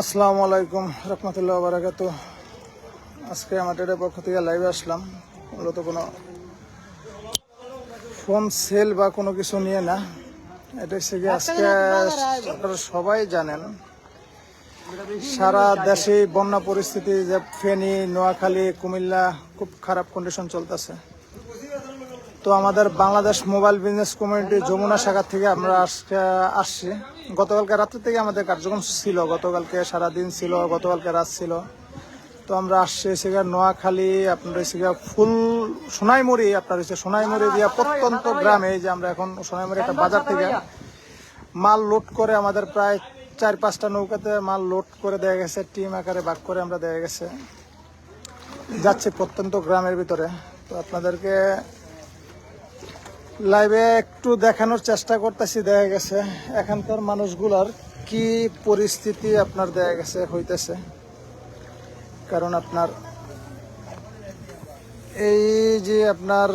আসসালামু আলাইকুম রহমতুল্লাহ বারাকাত। আজকে আমার আমাদের পক্ষ থেকে লাইভে আসলাম। মূলত কোনো ফোন সেল বা কোনো কিছু নিয়ে না। এটা হচ্ছে কি আজকে আপনারা সবাই জানেন। সারা দেশে বন্যা পরিস্থিতি যে ফেনী নোয়াখালী কুমিল্লা খুব খারাপ কন্ডিশন চলতেছে। তো আমাদের Bangladesh mobile business community Jamuna শাখা থেকে আমরা আজকে আসছি। গতকালকে রাত্রে থেকে আমাদের কার্যক্রম ছিল, গতকালকে সারা দিন ছিল, গতকালকে রাত ছিল। তো আমরা আসছি সেগা নোয়াখালী, আপনার সেগা ফুল সোনাইমুড়ি, আপনার হচ্ছে সোনাইমুড়ি দিয়া প্রত্যন্ত গ্রামে যে আমরা এখন সোনাইমুড়ি একটা বাজার থেকে মাল লোড করে আমাদের প্রায় চার পাঁচটা নৌকাতে মাল লোড করে দেয়া গেছে, টিম আকারে ভাগ করে আমরা দেয়া গেছে। যাচ্ছে প্রত্যন্ত গ্রামের ভিতরে। তো আপনাদেরকে লাইভে একটু দেখানোর চেষ্টা করতেছি, দেখা গেছে। এখানকার মানুষগুলার কি পরিস্থিতি আপনার দেখা গেছে, হইতেছে? কারণ আপনার এই যে আপনার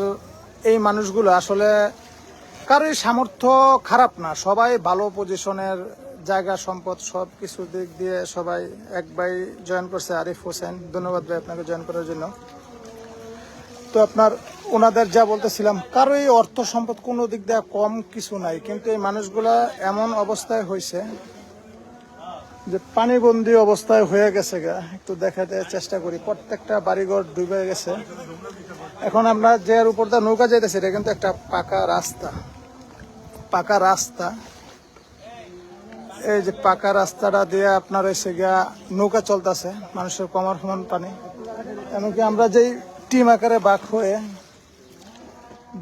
এই মানুষগুলো আসলে কারোই সামর্থ্য খারাপ না। সবাই ভালো পজিশনের জায়গা, সম্পদ সব কিছু দিক দিয়ে সবাই এক ভাই জয়েন করছে, আরিফ হোসেন। ধন্যবাদ ভাই আপনাকে জয়েন করার জন্য। তো আপনার ওনাদের যা বলতেছিলাম, কারও এই অর্থ সম্পদ কোনো দিক দিয়ে কম কিছু নাই, কিন্তু এই মানুষগুলা এমন অবস্থায় হয়েছে যে পানিবন্দি অবস্থায় হয়ে গেছে গা। একটু দেখাতে চেষ্টা করি। প্রত্যেকটা বাড়িঘর ডুবে গেছে। এখন আমরা যে উপর দিয়ে নৌকা যাইতেছি, এটা কিন্তু একটা পাকা রাস্তা। পাকা রাস্তা। এই যে পাকা রাস্তাটা দিয়ে আপনার এসে গিয়া নৌকা চলতেছে, মানুষের কমার সমান পানি। এমনকি আমরা যেই টিম আকারে বাক হয়ে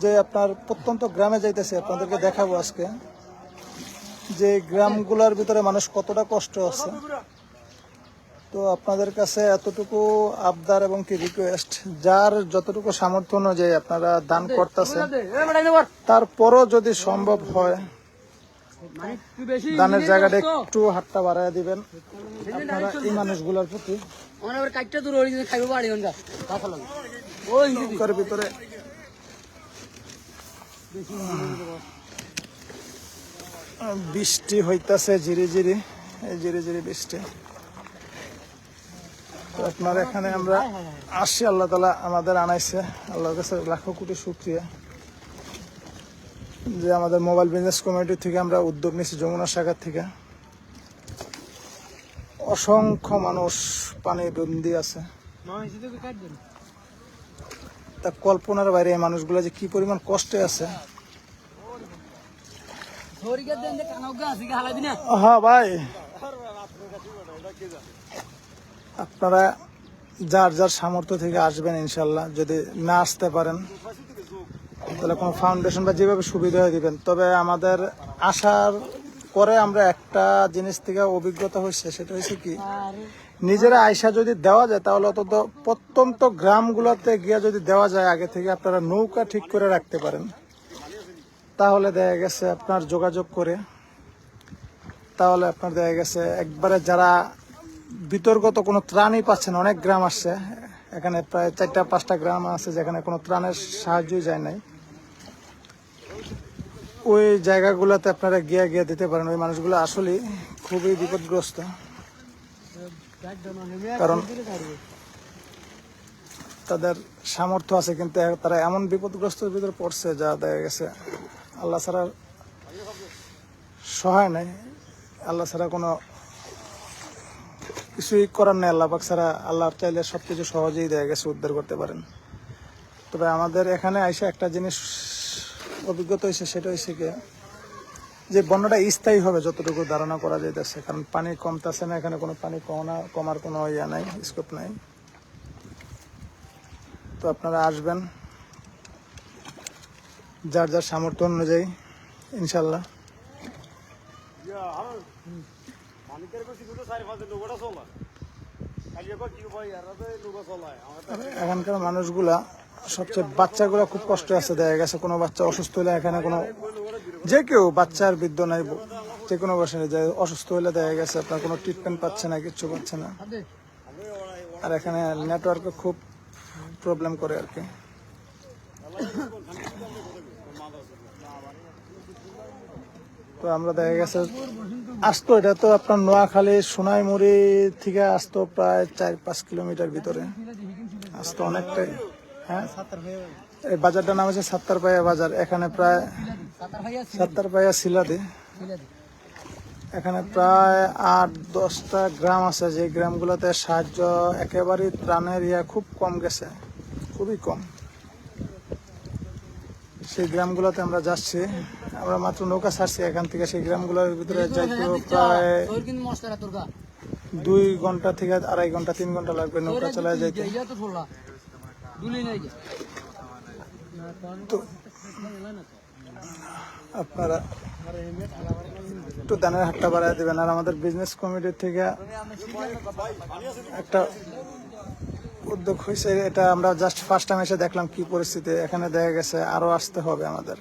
যে আপনার প্রত্যন্ত গ্রামে যাইতেছে আপনাদেরকে দেখাবো আজকে যে গ্রামগুলোর ভিতরে মানুষ কতটা কষ্ট আছে। তো আপনাদের কাছে এতটুকু আবদার এবং কি রিকোয়েস্ট যার যতটুকু সামর্থ্য অনুযায়ী আপনারা দান করতেছেন তারপরও যদি সম্ভব হয় দানের জায়গাটা একটু হাতটা বাড়ায় দিবেন। আপনারা এই মানুষগুলোর প্রতি আমার বৃষ্টি হইতাছে, ঝিরি ঝিরি ঝিরি ঝিরি বৃষ্টি। আপনার এখানে আমরা আসছি, আল্লাহ তালা আমাদের আনাইছে। আল্লাহর কাছে লাখো কোটি শুক্রিয়া। যে আমাদের মোবাইল বিজনেস কমিটি থেকে আমরা উদ্যোগ নিয়েছি যমুনা শাখার থেকে। অসংখ্য মানুষ পানি বন্দি আছে। তা কল্পনার বাইরে এই মানুষগুলো যে কি পরিমাণ কষ্টে আছে। হ্যাঁ ভাই। আপনারা যার যার সামর্থ্য থেকে আসবেন ইনশাল্লাহ, যদি না আসতে পারেন, তাহলে কোনো ফাউন্ডেশন বা যেভাবে সুবিধা হয়ে দিবেন। তবে আমাদের আসার পরে আমরা একটা জিনিস থেকে অভিজ্ঞতা হয়েছে, সেটা হয়েছে কি? নিজেরা আয়সা যদি দেওয়া যায়, তাহলে অন্তত প্রত্যন্ত গ্রামগুলোতে গিয়ে যদি দেওয়া যায়, আগে থেকে আপনারা নৌকা ঠিক করে রাখতে পারেন। তাহলে দেখা গেছে আপনার যোগাযোগ করে, তাহলে আপনার দেখা গেছে একবারে যারা বিতর্কত কোনো ত্রাণই পাচ্ছেন অনেক গ্রাম আসছে। এখানে প্রায় চারটা, পাঁচটা গ্রাম আছে যেখানে কোনো ত্রাণের সাহায্যই যায় নাই। ওই জায়গাগুলোতে আপনারা গিয়ে গিয়ে দিতে পারেন। ওই মানুষগুলো আসলেই খুবই বিপদগ্রস্ত। কারণ তাদের সামর্থ্য আছে, কিন্তু তারা এমন বিপদগ্রস্তের ভিতরে পড়ছে যা দেখা গেছে আল্লাহ ছাড়া সহায় নাই। আল্লাহ ছাড়া কোনো কিছুই করার নেই। আল্লাহ পাক ছাড়া আল্লাহ চাইলে সব কিছু সহজেই দেখা গেছে, উদ্ধার করতে পারেন। তবে আমাদের এখানে আইসা একটা জিনিস অভিজ্ঞতা হয়েছে, সেটা হয়েছে কি যে বন্যাটা স্থায়ী হবে যতটুকু ধারণা করা যাইতেছে কারণ পানি কমতেছে না এখানে কোনো পানি কমা কমার কোনো ইয়া নাই স্কোপ নাই। তো আপনারা আসবেন যার যার সামর্থ্য অনুযায়ী ইনশাল্লাহ। এখানকার মানুষগুলা সবচেয়ে বাচ্চাগুলা খুব কষ্ট আছে দেখা গেছে কোনো বাচ্চা অসুস্থ হলে এখানে কোনো যে কেউ বাচ্চার বৃদ্ধ নাই, যে কোনো বয়সে যায় অসুস্থ হলে দেখা গেছে আপনার কোনো ট্রিটমেন্ট পাচ্ছে না, কিচ্ছু পাচ্ছে না। আর এখানে নেটওয়ার্কে খুব প্রবলেম করে আর কি। তো আমরা দেখা গেছে, আসতো এটা তো আপনার নোয়াখালী সোনাইমুড়ি থেকে আসতো প্রায় চার পাঁচ কিলোমিটার ভিতরে। আসতো অনেকটাই হ্যাঁ? এই বাজারটার নাম হচ্ছে সাত্তার পাইয়া বাজার, এখানে প্রায় সাত্তার পাইয়া শিলাদি এখানে প্রায় আট দশটা গ্রাম আছে। যে গ্রামগুলোতে সাহায্য একেবারেই ত্রাণের ইয়া খুব কম গেছে। খুবই কম। সেই গ্রামগুলোতে আমরা যাচ্ছি। আমরা মাত্র নৌকা ছাড়ছি এখান থেকে। সেই গ্রামগুলোর ভিতরে যাইতে প্রায় দুই ঘণ্টা থেকে আড়াই ঘণ্টা তিন ঘণ্টা লাগবে নৌকা চালায় যাইতে। তো আপনারা একটু দানের হাটটা বাড়ায় দেবেন। আর আমাদের বিজনেস কমিটির থেকে একটা উদ্যোগ হয়েছে, এটা আমরা জাস্ট ফার্স্ট টাইম এসে দেখলাম কি পরিস্থিতি। এখানে দেখা গেছে আরও আসতে হবে আমাদের,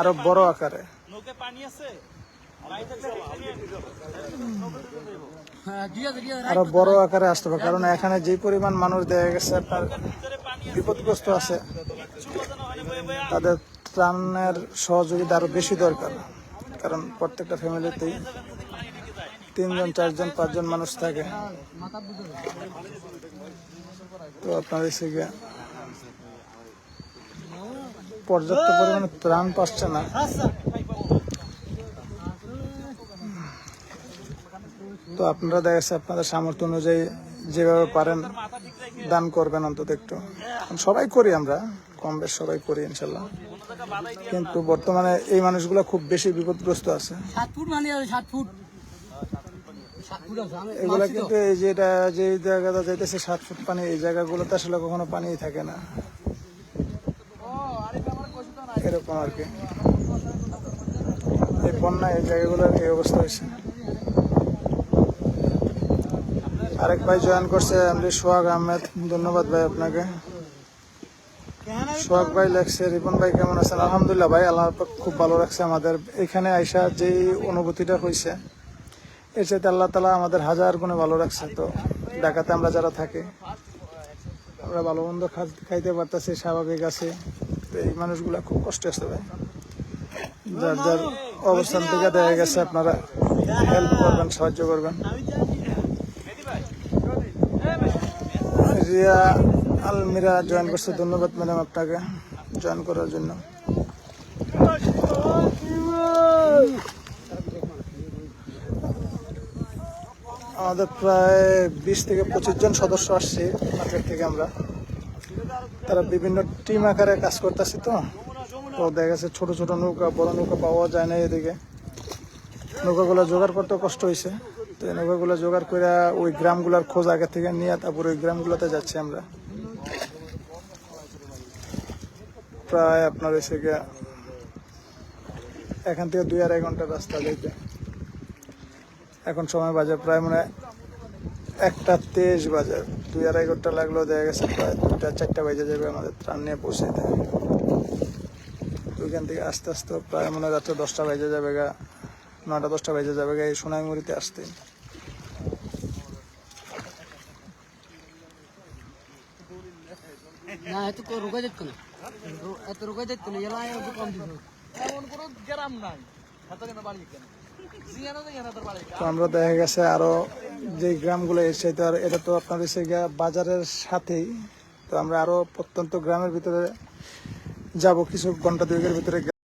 আরও বড় আকারে। আরও বড় আকারে আসতে হবে, কারণ এখানে যে পরিমাণ মানুষ দেখা গেছে আপনার বিপদগ্রস্ত আছে। তাদের ত্রাণের সহযোগিতা আরও বেশি দরকার, কারণ প্রত্যেকটা ফ্যামিলিতেই তিনজন, চারজন, পাঁচজন মানুষ থাকে। তো আপনার এসে গিয়ে পর্যাপ্ত পরিমাণে ত্রাণ পাচ্ছে না। তো আপনারা দেখা যাচ্ছে আপনাদের সামর্থ্য অনুযায়ী যেভাবে পারেন দান করবেন অন্তত একটু। সবাই করি আমরা, কম বেশ সবাই করি ইনশাল্লাহ। কিন্তু বর্তমানে এই মানুষগুলো খুব বেশি বিপদগ্রস্ত আছে। সাত ফুট মানে সাত ফুট। এগুলা। কিন্তু এই যেটা যে জায়গাটা যাইতেছে সাত ফুট পানি এই জায়গাগুলোতে আসলে কখনো পানিই থাকে না। এরকম আর কি। এই বন্যা এই জায়গাগুলোর এই অবস্থা হয়েছে। আরেক ভাই জয়েন করছে আমি সোহাগ আহমেদ। ধন্যবাদ ভাই আপনাকে। সোহাগ ভাই লেখছে রিপন ভাই কেমন আছেন? আলহামদুলিল্লাহ ভাই আল্লাহ খুব ভালো রাখছে আমাদের। এখানে আইসা যেই অনুভূতিটা হয়েছে এর সাথে আল্লাহ তালা আমাদের হাজার গুণে ভালো রাখছে। তো ঢাকাতে আমরা যারা থাকি, আমরা ভালো মন্দ খাইতে পারতেছি, স্বাভাবিক আছে। তো এই মানুষগুলা খুব কষ্ট আছে ভাই। যার যার অবস্থান থেকে দেখা গেছে, আপনারা হেল্প করবেন, সাহায্য করবেন। রিয়া আলমিরা জয়েন করছে, ধন্যবাদ ম্যাডাম আপনাকে জয়েন করার জন্য। আমাদের প্রায় বিশ থেকে পঁচিশ জন সদস্য আসছে মার্কেট থেকে আমরা। তারা বিভিন্ন টিম আকারে কাজ করতেছে তো। তো দেখা গেছে ছোটো ছোট নৌকা, বড় নৌকা পাওয়া যায় না এদিকে। নৌকাগুলো জোগাড় করতে কষ্ট হয়েছে। তো এই নৌকাগুলো জোগাড় করে ওই গ্রামগুলোর খোঁজ আগে থেকে নিয়ে তারপর ওই গ্রামগুলোতে যাচ্ছি আমরা। প্রায় আপনার এসে গিয়ে এখান থেকে দুই আড়াই ঘণ্টার রাস্তা যাইতে এখন সময় বাজে প্রায় মানে একটা তেইশ বাজে। দুই আড়াই ঘণ্টা লাগলেও দেখা গেছে প্রায় দুটা চারটা বাজে যাবে আমাদের ত্রাণ নিয়ে পৌঁছাইতে। ওইখান থেকে আস্তে আস্তে প্রায় মনে হয় রাত্রে দশটা বাজে যাবে গা নটা দশটা বাজে যাবে গা এই সোনাইমুড়িতে আসতে। এত কো- রোকা যেত না। এত রোকা যেত না এলা একটু কম দিত এমন কোনো গ্রাম নাই। হাতে কেন বাড়ি কেন? জিয়ানো যে হাতের বাড়ি? তো আমরা দেখা গেছে আরও যে গ্রামগুলো এসে তো আর এটা তো আপনার এসে বাজারের সাথেই। তো আমরা আরও প্রত্যন্ত গ্রামের ভিতরে যাব কিছু ঘণ্টা দুয়েকের ভিতরে